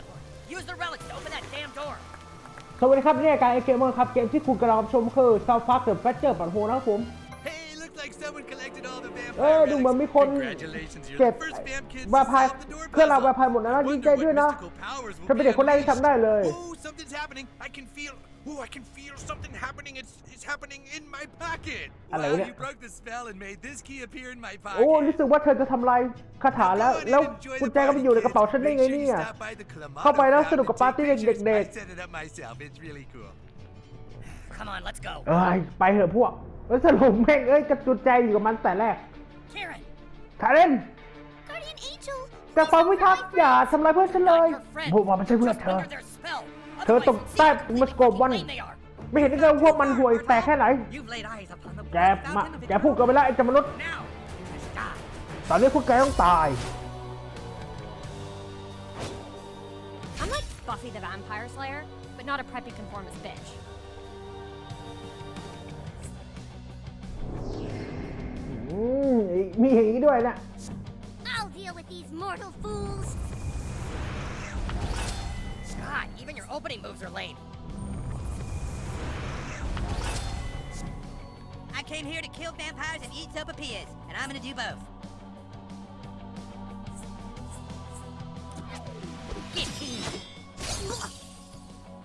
สวัสดีครับนี่การไอเกมครับเกมที่คุณกำลังชมคือ South Park The Badger ปัดหัวนะผมเออดูเหมือนมีคนเก็บวาพายเพื่อเราวาพายหมดแล้วนะยินใจด้วยนะถ้าเป็นเด็กคนแรกที่ทำได้เลยอะไรเนี่ยโอ้รู้สึกว่าเธอจะทำลายคาถาแล้ว แล้วกุญแจก็ไปอยู่ในกระเป๋าฉันได้ไงเนี่ยเข้าไปแล้วสนุกกับปาร์ตี้เด็กๆเอ้ยไปเถอะพวกเอ้ยสนุกแม่งเอ้ยกระจุดใจอยู่กับมันแต่แรกคาเรนจะฟังวิทักอย่าทำลายเพื่อนฉันเลยบอกว่ามันใช่เพื่อนเธอ เธอตกใต้มัสโกบวันม่เห็นได้ลยพวกมันห่วยแตกแค่ไหน แกมาแกพูดกันไปแล้วไอ้จมนุษย์ตอนนี้พวกแกต้องตาย มีอย่างนี้ด้วยนะเ came here to kill vampires and eat sopapillas, and I'm gonna do both.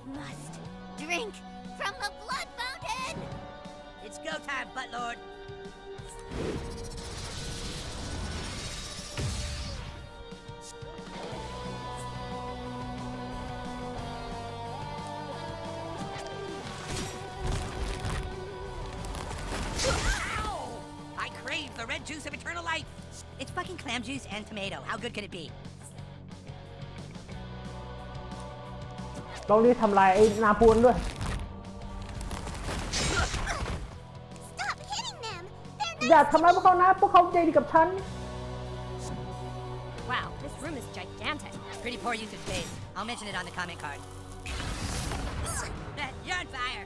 Must drink from the blood fountain! It's go time, lord. juice of eternal life. It's fucking clam juice and tomato. How good could it be? ต้องรีบทำลายไอ้นาปูนด้วย Stop hitting them! they Wow, this room is gigantic. Pretty poor use of space. I'll mention it on the comment card. You're on fire.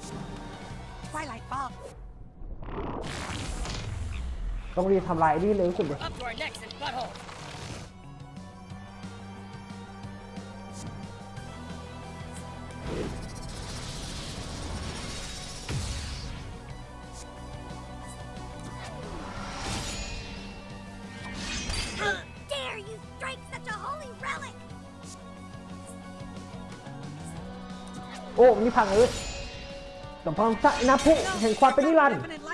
Twilight Ball. ต้องรีบทำลายนี่เลยทสุดเลย โอ้นี่พังเลยสอมพันธ์นะพุแห่งความเป็นนิรันดร์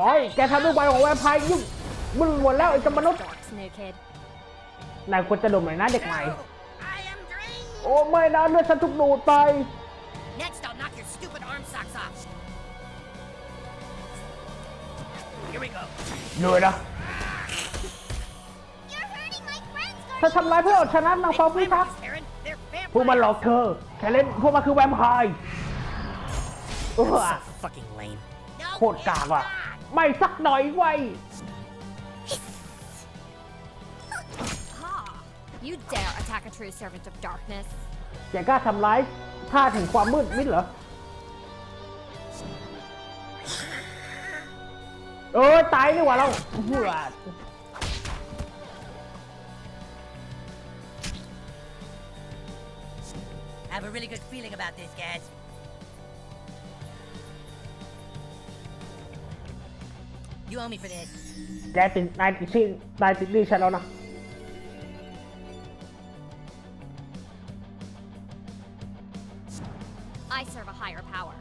น้อยแกทำลูกบอลของแวมไพร์ยุ่งมึงหมดแล้วไอ้กัมนุษย์นายควรจะดมหน่อยนะเด็กใหม่โอ้ไม่นะเลือดฉันถูกดูดไปเลยนะถ้าเธอทำร้ายเพื่อเอาชนะนางฟ้าพี่ y ผทักพวกมันหลอกเธอ แค่เล่นพวกมันคือแวมไพร์โคตรกากว่ะไม่สักหน่อยไว้ You dare attack a true servant of darkness. อย่ากล้าทำร้ายท่าถึงความมืดมิดเหรอเออตายนี่หว่าเราเหือด I have a really good feeling about this, guys. You owe me for this. That is ninety six ninety three Shalona. I serve a higher power.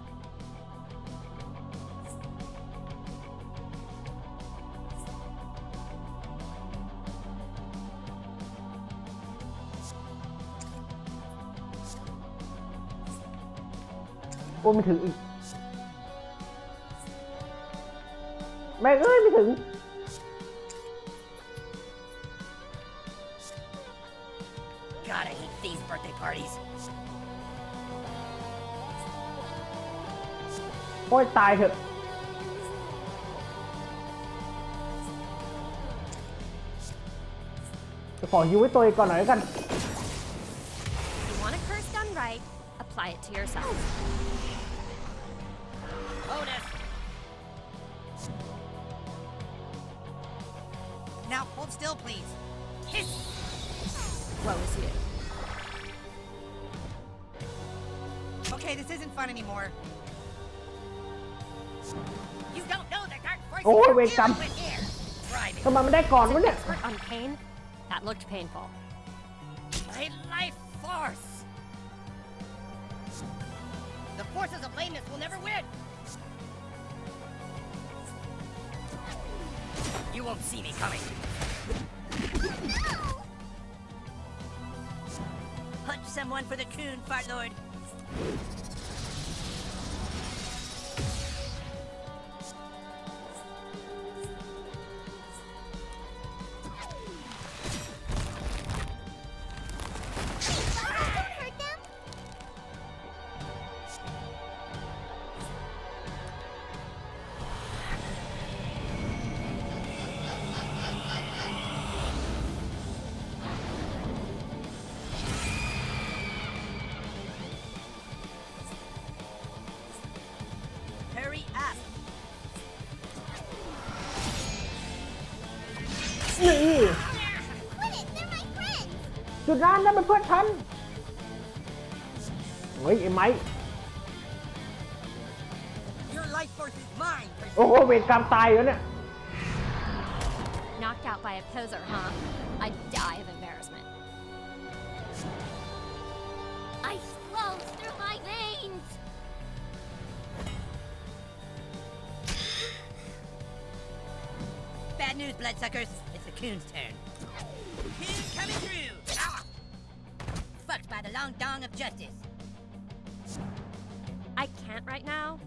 Oh, me too. ม่งเอ้ย ไม่ถึง God, I hate these birthday parties. โอ้ยตายเถอะจะขอยิ้วไว้ตัวเองก่อนหน่อยแล้วกัน If you want a curse done right, apply it to yourself. please. Hiss! Woe is you. Okay, this isn't fun anymore. You don't know oh, the dark force. Oh, wait, come. ทำไมมันได้ก่อนวะเนี่ย Expert on pain? That looked painful. My life force. The forces of lameness will never win. You won't see me coming. Hunt someone for the coon, Fart Lord. เพื่อนฉันเฮ้ยไอ้ไม้ Your life Knocked out by a poser, huh? i die of embarrassment. flows through my veins. Bad news, bloodsuckers. It's the coon's turn. coming through by the long dong of justice. I can't right now,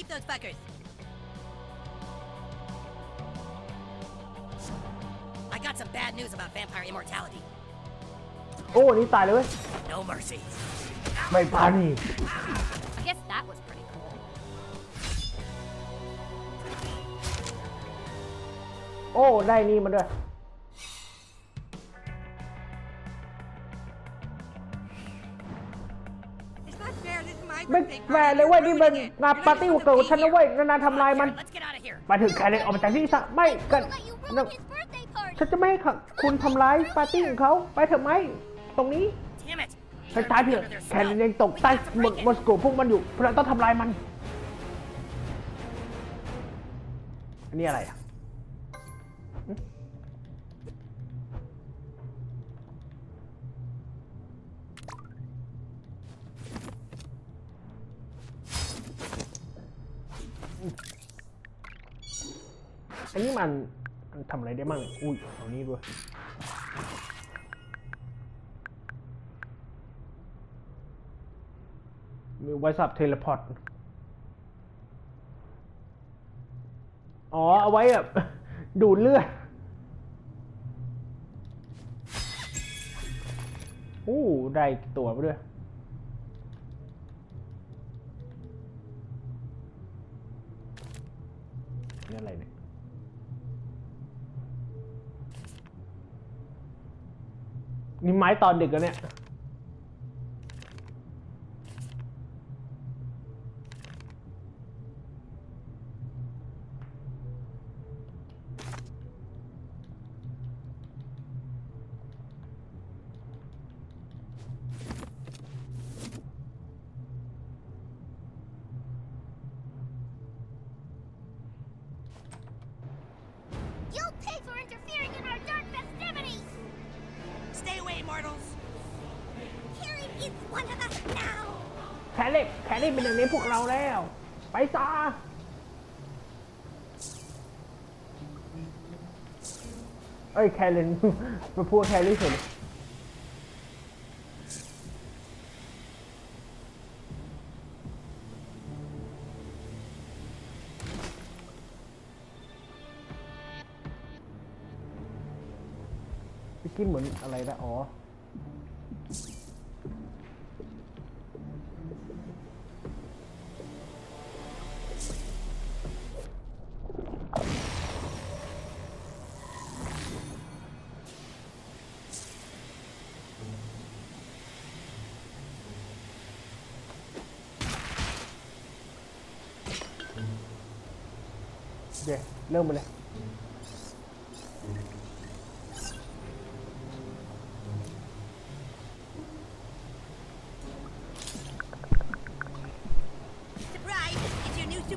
Beat those fuckers. I got some bad news about vampire immortality. โอ้อันนี่ตายเลยเว้ย oh, No mercy. ไม่พัน I guess that was pretty cool. ได้นี่มาด้วย oh, แฟ่เลยว้ยนี่มันงานปาร์ตี้วันเกิดฉันนะเว้ยนานๆทำลายมัน มาถึงแครเลยออกมาจากที่ซะไม่กันนะฉันจะไม่ให้คุณทำลายปาร์ตี้ของเขาไปเถอะไหมตรงนี้ไปตายเถอะแคนเลยยังตกใต้หมึกมอสโกพวกมันอยู่เพราะต้องทำลายมันอันนี้อะไรอ่ะอันนี้มันมันทำอะไรได้บ้างอุ้ย เอานี้ด้วยมีไว้สับเทเลพอร์ต อ๋อ เอาไว้แบบดูดเลือดอู้ได้ตัวไปด้วย นี่อะไรเนี่ยนี่ไม้ตอนดึกแล้วเนี่ยแคลนมาพูดแคลรี่สุดกินเหมือนอะไรนะอ๋อเริ่มมาเลย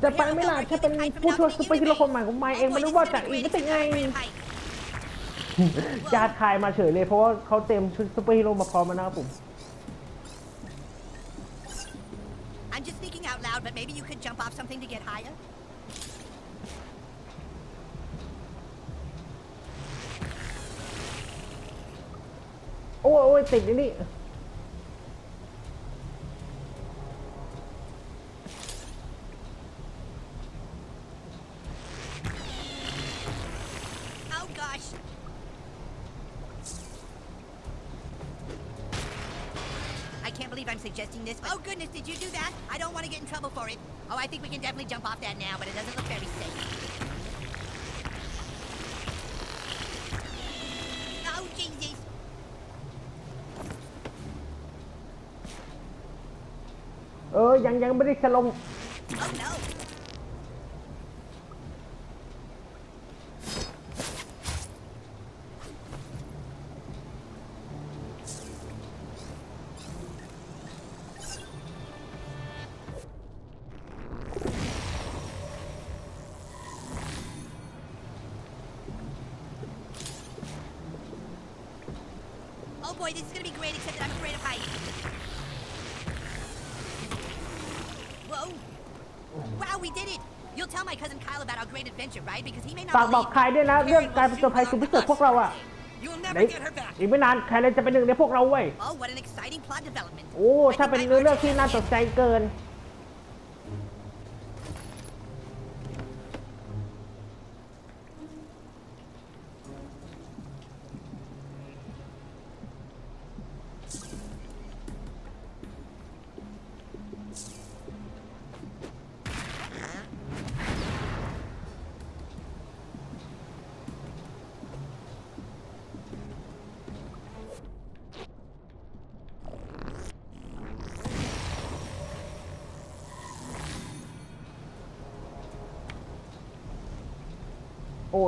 จะไปไม่ล่ะแค่เป็นผู้ช่วยซุปเปอร์ฮีโร่คนใหม่ของไมเองมันรู้ว่าจากอีกไม่เป็นไงญาติายมาเฉยเลย เพราะว่าเขาเต็มชุดซุปเปอร์ฮีโร่มาพร้อมมานะครับผม I'm just thinking out loud, but maybe you could jump off something to get higher? 我我等着你เออ ยังยังไม่ได้ฉลองฝากบอกใครด้วยนะ เรื่องการประัวภัยสุดพิเศษพวกเราอะไหนอีกไม่นานใครเลยจะเป็นหนึ่งในพวกเราเว้ย โอ้ถ้าเป็นเรื่องที่น่าตกใจเกิน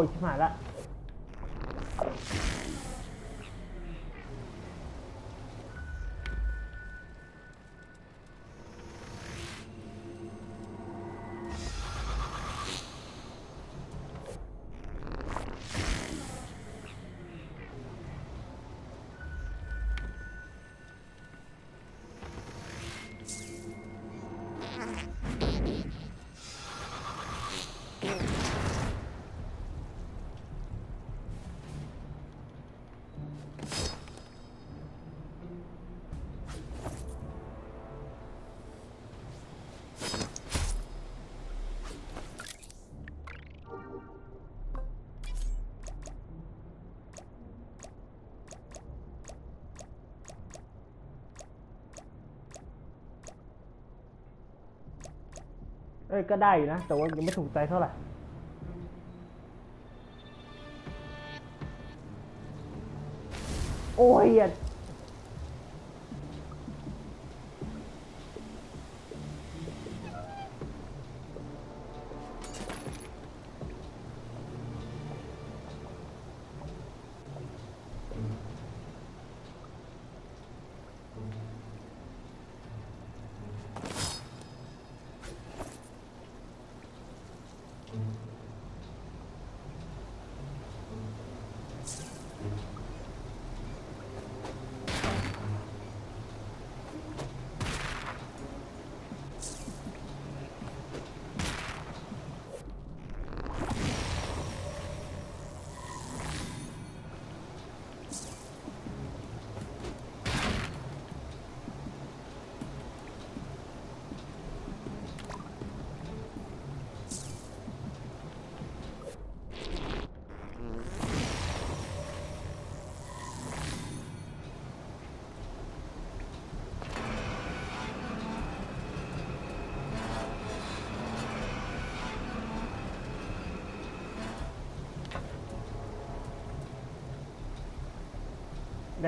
ยชิบหายละอ้ยก็ได้อยู่นะ แต่ว่ายังไม่ถูกใจเท่าไหร่ โอ้ย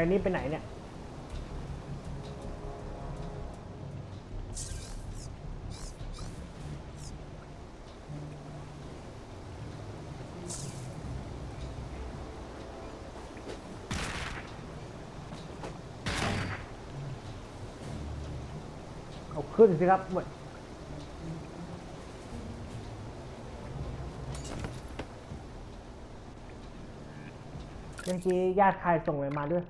ดนี่ไปไหนเนี่ย เอาขึ้นสิครับหมดเมื่อกี้ญาติใครส่งอะไรมาด้วย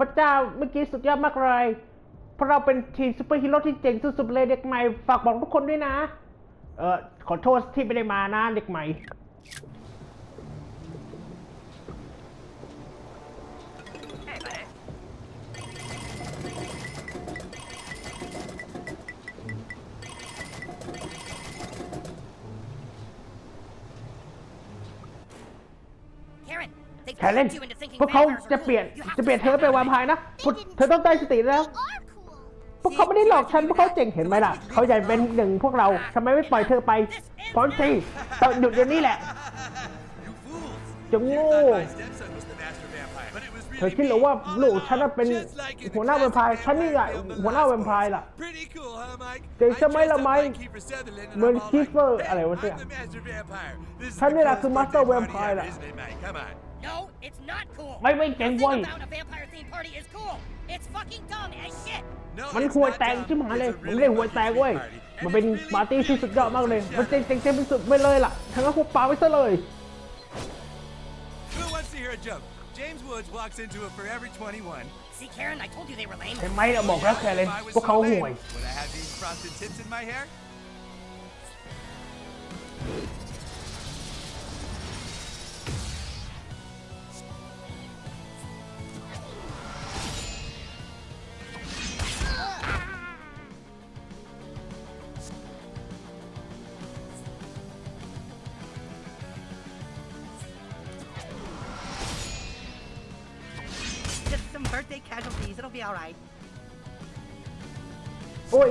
พระเจ้าเมื่อกี้สุดยอดมากเลย เพราะเราเป็นทีมซูเปอร์ฮีโร่ที่เจ๋งสุดๆเลยเด็กใหม่ ฝากบอกทุกคนด้วยนะ เออขอโทษที่ไม่ได้มานะเด็กใหม่แคลเลนพวกเขาจะเปลี่ยนจะเปลี่ยนเธอเป็นวามพายนะเธอต้องได้สติแล้ว พวกเขาไม่ได้หลอกฉันพวกเขาเจ๋งเห็นไหมล่ะ เขาใหญ่เป็นหนึ่งพวกเราทำไมไม่ปล่อยเธอไปพอนซีต้องหยุดเดี๋ยนี้แหละจะงูเธอคิดหรือว่าลูกฉันเป็นหัวหน้าแวมพายฉันนี่ไงหัวหน้าแวมพายล่ะเจงใช่ไหมละไหมเหมือนคิฟเฟอร์อะไรวะเนี่ยฉันนี่แหละคือมาสเตอร์แวมพายล่ะ It's not cool. Wait, wait, then why? about a vampire theme party is cool. It's fucking dumb as shit. มันควรแตกชิบหายเลยผมเรียกหัวแตกเว้ย Who wants to hear a joke? James Woods walks into a Forever 21. See, Karen, I told you they were lame. เห็นไหมเราบอกแล้วแคลนพวกเขาห่วย Would I have these frosted tips in my hair?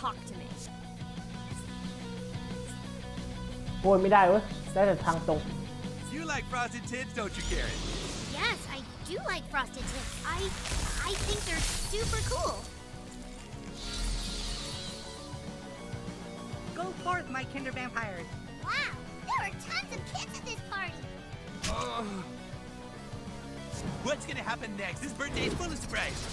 talk to me. โวยไม่ได้เว้ยได้แต่ทางตรง You like frosted tips, don't you, Karen? Yes, I do like frosted I I think they're super cool. Go forth, my kinder vampires. Wow, there are tons of kids at this party. Oh. What's gonna happen next? This birthday is full of surprises.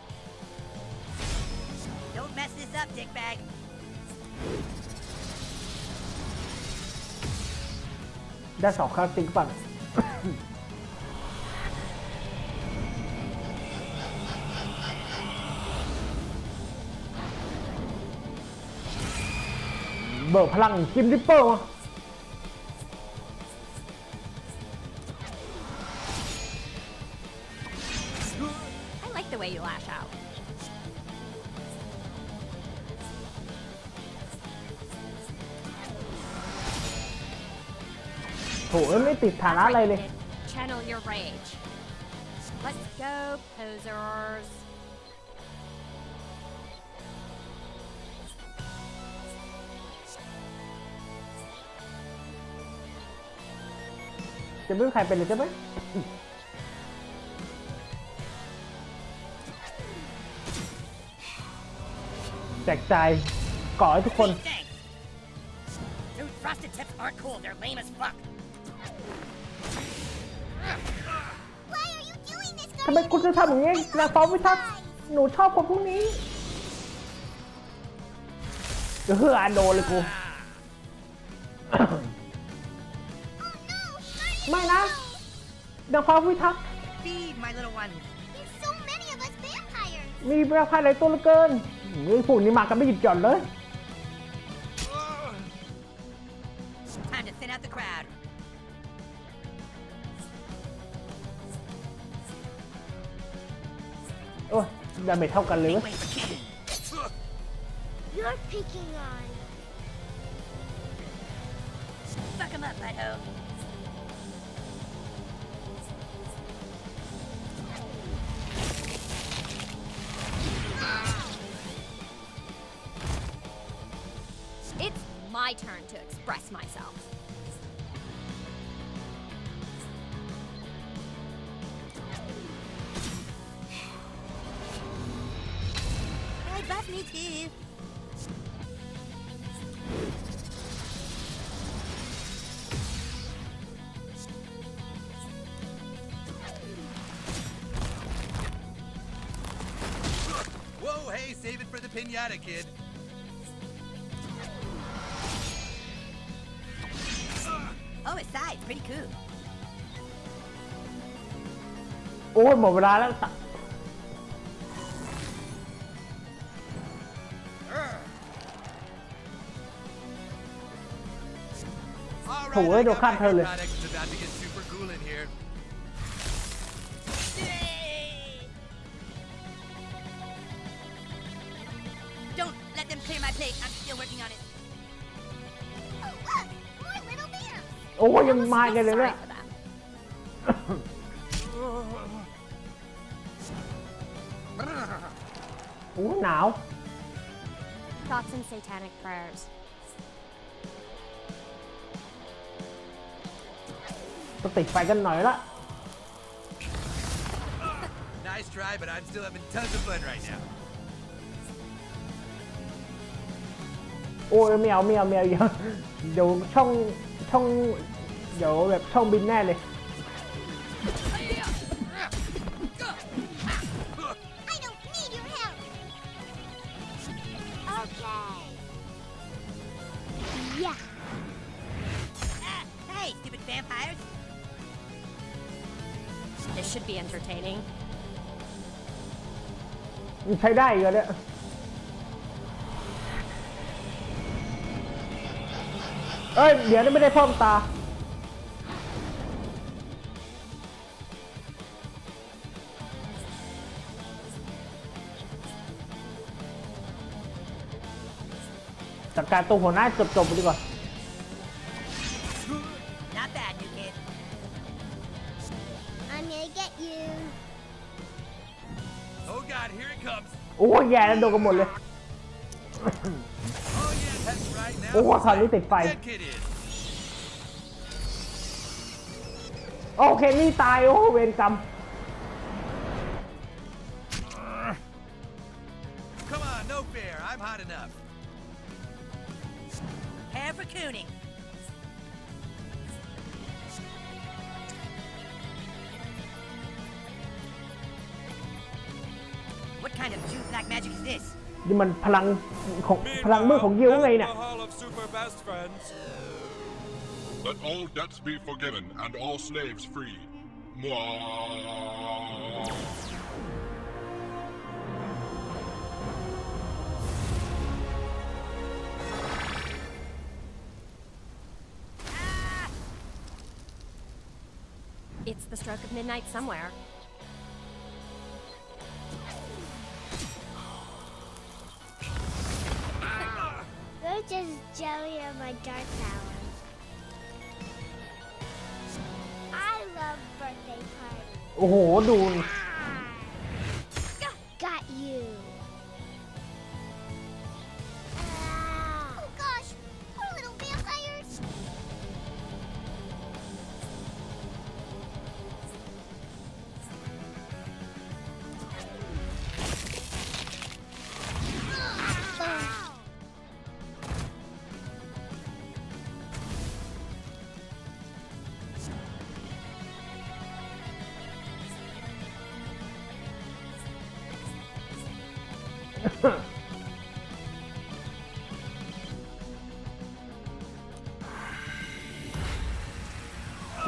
t h i s u p d i c k bag. That's all h a r d t h i n g f u n เบิร์พลังกิมดิปเปอร์วะติดฐานะอะไรเลย จะไม่ใครเป็นเลยใช่ไหมแจกใจก่อให้ทุกคนทำไมคุณจะทำอย่างนี้นะฟ้องวิทัก หนูชอบคนพวกนี้เฮ้อโดเลยกู ไม่นะนางฟ้าวิทัก มีแมื่พายหลายตัวเหลือเกินมีผู้นี้มากันไม่หยุดหย่อนเลยดาเมจเท่ากันเลยเว้ย You're picking on. Fuck him up, I hope. My turn to express myself. pinata, kid. OSI is pretty cool. โอ้ยหมดเวลาแล้วตัด All right, I got my product. It's about to get super cool in here. Nate, I'm still working on it. Oh, look! More little bears! โอ้ยยังมากันเลยเนี่ย now. Thoughts and satanic prayers. ก็ติดไฟกันหน่อยละ Nice try, but I'm still having tons of fun right now. โอ้ยแมวแอามวเอาม่เอเดี๋ยวช่องช่องเดี๋ยวแบบช่องบินแน่เลยใช้ได้เลยเนี่ยเอ้ยเดี๋ยวนี่ไม่ได้พ่อมตา จัดการตัวหัวหน้าจบจบดีกว่าโอ้ยแย่แล้วโดนกันหมดเลย โอ้ยคราวนี้ติดไฟ d โอเคนี่ตายโอ้เวรกรรมนี่มันพลังของพลังมือของยิวไงเนี่ย Let all debts be forgiven and all slaves free. It's the stroke of midnight somewhere. Roach is jelly on my dark tower. โอ้โห ดู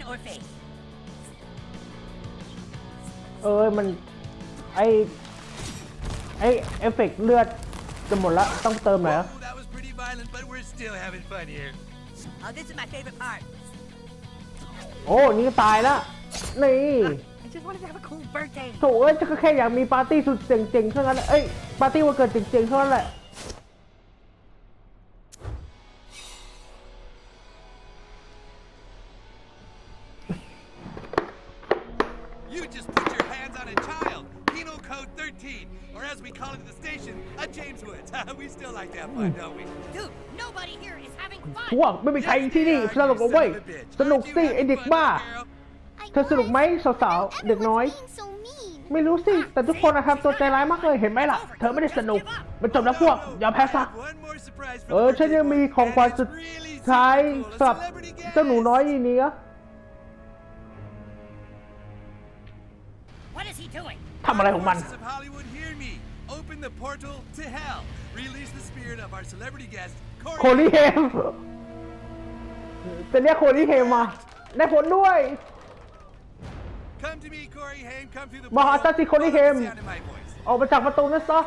coin or f a i t เออ มัน ไอไอเอฟเฟกต์เลือดจะหมดละต้องเติมไหมว Oh, this นี่ตายละนี่ I just wanted to have a cool birthday. โถ่เอ้ยจะแค่อยากมีปาร์ตี้สุดเจ๋งๆเท่านั้นเอ้ยปาร์ตี้วันเกิดเจ๋งๆเท่านั้นแหละ You just put your hands on a child. Penal Code 13, or as we call it at the station, a James Woods. we still like t h a t e fun, don't we? Dude, nobody here is having fun. พวกไม่มีใครที่นี่สนุกเว้ยสนุกสิไอเด็กบ้าเธอสนุกไหมสาวๆเด็กน้อย ไม่รู้สิแต่ทุกคนนะครับ ตัวใจร้ายมากเลย เห็นไหมล่ะ เธอไม่ได้สนุกมันจบแล้วพวกอย่าแพ้ซะเออฉันยังมีของขวัญสุดท้ายสำหรับเจ้าหนูน้อยนี่นี้ำอะไรของมันโคลี่เฮมจะเรียกโคลี่เฮมมาได้ผลด้วย มาหาซาซิโคลี่เฮมออกมาจากประตูนั่นซะ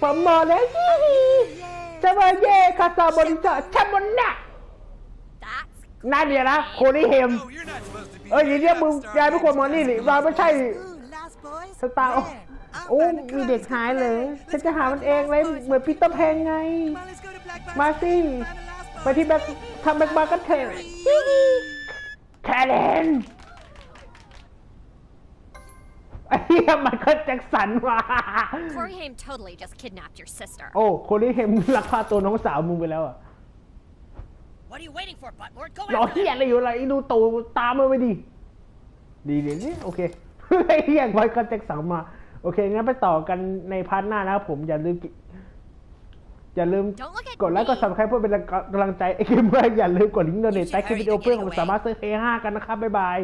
ผมมาแล้วจะมาเย่คาซาบริจาชัมมอนนะนั่นเนี่ยนะโคลี่เฮมเอ้ยเรียกมึงยายไม่ควรมานี่หรือเราไม่ใช่สตาร์โอ้ มีเด็กหายเลยฉันจะหามันเองเลยเหมือนพีเตอร์แพงไง มาสิไปที่แบ็คทำแบ็คบาร์กันเถอะแคเลนไอ้ยหยมันก็แจ็คสันว่ะ totally just kidnapped your sister โอ้ โคลีเฮมลักพาตัวน้องสาวมึงไปแล้วอ่ะ What are you waiting for, b u t l r Go รอ after เหี้ยอะไรอยู่อะไรดูตูตามมาไปดิ ดีเดี๋ยวนี้โอเคอยี้งไว้คอนเทกต์สองมาโอเค งั้นไปต่อกันในพาร์ทหน้านะครับผมอย่าลืมอย่าลืมกดไลค์กดซับสไครป์เพื่อเป็นกำลังใจไอ้เกมเมอร์อย่าลืมกดลิงก์โดเนทใต้คลิปวิดีโอเพื่อผมสามารถซื้อเทห้ากันนะครับ บ๊ายบาย